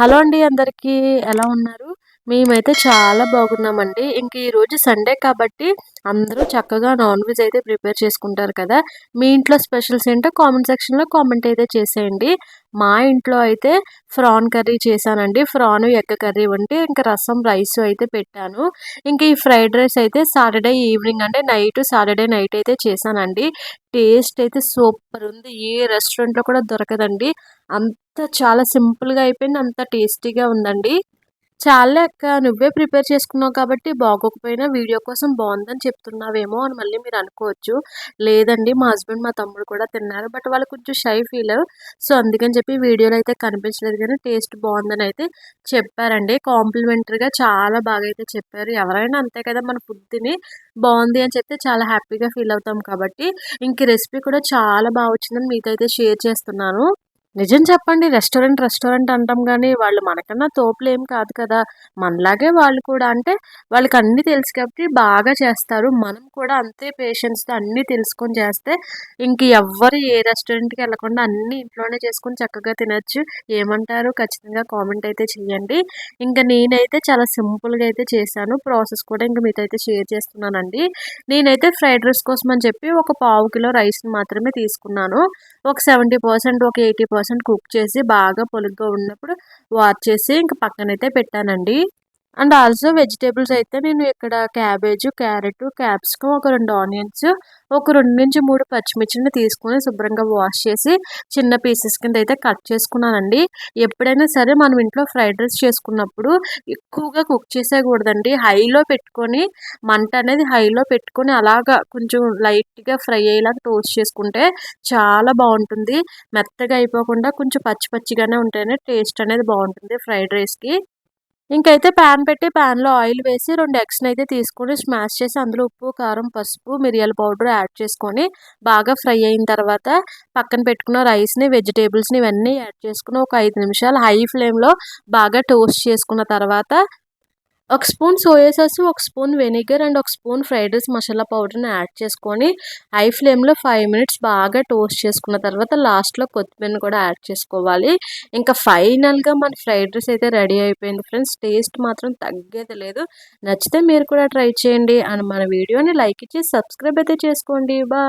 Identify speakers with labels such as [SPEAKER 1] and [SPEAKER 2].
[SPEAKER 1] Hello అండి అందరికీ ఎలా ఉన్నారు? మేమైతే చాలా బాగున్నామండి. ఇంక ఈరోజు సండే కాబట్టి అందరూ చక్కగా నాన్ వెజ్ అయితే ప్రిపేర్ చేసుకుంటారు కదా. మీ ఇంట్లో స్పెషల్స్ ఏంటో కామెంట్ సెక్షన్లో కామెంట్ అయితే చేసేయండి. మా ఇంట్లో అయితే ఫ్రాన్ కర్రీ చేశానండి. ఫ్రాన్ ఎగ్ కర్రీ వండి ఇంకా రసం రైస్ అయితే పెట్టాను. ఇంకా ఈ ఫ్రైడ్ రైస్ అయితే సాటర్డే ఈవినింగ్ అంటే నైట్ సాటర్డే నైట్ అయితే చేశానండి. టేస్ట్ అయితే సూపర్ ఉంది. ఏ రెస్టారెంట్లో కూడా దొరకదండి. అంత చాలా సింపుల్గా అయిపోయింది. అంత టేస్టీగా ఉందండి. చాలా అక్క నువ్వే ప్రిపేర్ చేసుకున్నావు కాబట్టి బాగోకపోయినా వీడియో కోసం బాగుందని చెప్తున్నావేమో అని మళ్ళీ మీరు అనుకోవచ్చు. లేదండి మా హస్బెండ్ మా తమ్ముడు కూడా తిన్నారు. బట్ వాళ్ళు కొంచెం షై ఫీల్. సో అందుకని చెప్పి వీడియోలో అయితే కనిపించలేదు కానీ టేస్ట్ బాగుందని అయితే చెప్పారండి. కాంప్లిమెంటరీగా చాలా బాగా అయితే చెప్పారు. ఎవరైనా అంతే కదా మన ఫుడ్ తిని బాగుంది అని చెప్తే చాలా హ్యాపీగా ఫీల్ అవుతాం కాబట్టి ఇంక రెసిపీ కూడా చాలా బాగా వచ్చిందని మీతో అయితే షేర్ చేస్తున్నాను. నిజం చెప్పండి రెస్టారెంట్ రెస్టారెంట్ అంటాం కానీ వాళ్ళు మనకన్నా తోపులు ఏం కాదు కదా. మనలాగే వాళ్ళు కూడా అంటే వాళ్ళకి అన్నీ తెలుసు కాబట్టి బాగా చేస్తారు. మనం కూడా అంతే పేషెన్స్తో అన్నీ తెలుసుకొని చేస్తే ఇంక ఎవ్వరు ఏ రెస్టారెంట్కి వెళ్ళకుండా అన్ని ఇంట్లోనే చేసుకొని చక్కగా తినచ్చు. ఏమంటారు? ఖచ్చితంగా కామెంట్ అయితే చేయండి. ఇంకా నేనైతే చాలా సింపుల్గా అయితే చేశాను. ప్రాసెస్ కూడా ఇంకా మీతో అయితే షేర్ చేస్తున్నానండి. నేనైతే ఫ్రైడ్ రైస్ కోసం అని చెప్పి ఒక పావు కిలో రైస్ని మాత్రమే తీసుకున్నాను. ఒక సెవెంటీ పర్సెంట్ ఒక ఎయిటీ పర్సెంట్ కుక్ చేసి బాగా పొలుగ్గా ఉన్నప్పుడు వాచ్ చేసి ఇంక పక్కనైతే పెట్టానండి. అండ్ ఆల్సో వెజిటేబుల్స్ అయితే నేను ఇక్కడ క్యాబేజ్ క్యారెట్ క్యాప్సికమ్ ఒక రెండు ఆనియన్స్ ఒక రెండు నుంచి మూడు పచ్చిమిర్చిని తీసుకుని శుభ్రంగా వాష్ చేసి చిన్న పీసెస్ కింద అయితే కట్ చేసుకున్నానండి. ఎప్పుడైనా సరే మనం ఇంట్లో ఫ్రైడ్ రైస్ చేసుకున్నప్పుడు ఎక్కువగా కుక్ చేసేయకూడదండి. హైలో పెట్టుకొని మంట అనేది హైలో పెట్టుకొని అలాగా కొంచెం లైట్గా ఫ్రై అయ్యేలాగా టోస్ట్ చేసుకుంటే చాలా బాగుంటుంది. మెత్తగా అయిపోకుండా కొంచెం పచ్చి పచ్చిగానే ఉంటేనే టేస్ట్ అనేది బాగుంటుంది ఫ్రైడ్ రైస్కి. ఇంకైతే ప్యాన్ పెట్టి ప్యాన్లో ఆయిల్ వేసి రెండు ఎగ్స్ని అయితే తీసుకొని స్మాష్ చేసి అందులో ఉప్పు కారం పసుపు మిరియాల పౌడర్ యాడ్ చేసుకొని బాగా ఫ్రై అయిన తర్వాత పక్కన పెట్టుకున్న రైస్ని వెజిటేబుల్స్ని ఇవన్నీ యాడ్ చేసుకుని ఒక ఐదు నిమిషాలు హై ఫ్లేమ్లో బాగా టోస్ట్ చేసుకున్న తర్వాత ఒక స్పూన్ సోయా సాస్ ఒక స్పూన్ వెనిగర్ అండ్ ఒక స్పూన్ ఫ్రైడ్ రైస్ మసాలా పౌడర్ని యాడ్ చేసుకొని హై ఫ్లేమ్లో ఫైవ్ మినిట్స్ బాగా టోస్ట్ చేసుకున్న తర్వాత లాస్ట్లో కొత్తిమీర కూడా యాడ్ చేసుకోవాలి. ఇంకా ఫైనల్గా మన ఫ్రైడ్ రైస్ అయితే రెడీ అయిపోయింది ఫ్రెండ్స్. టేస్ట్ మాత్రం తగ్గేది లేదు. నచ్చితే మీరు కూడా ట్రై చేయండి. అండ్ మన వీడియోని లైక్ ఇచ్చి సబ్స్క్రైబ్ అయితే చేసుకోండి. బాయ్.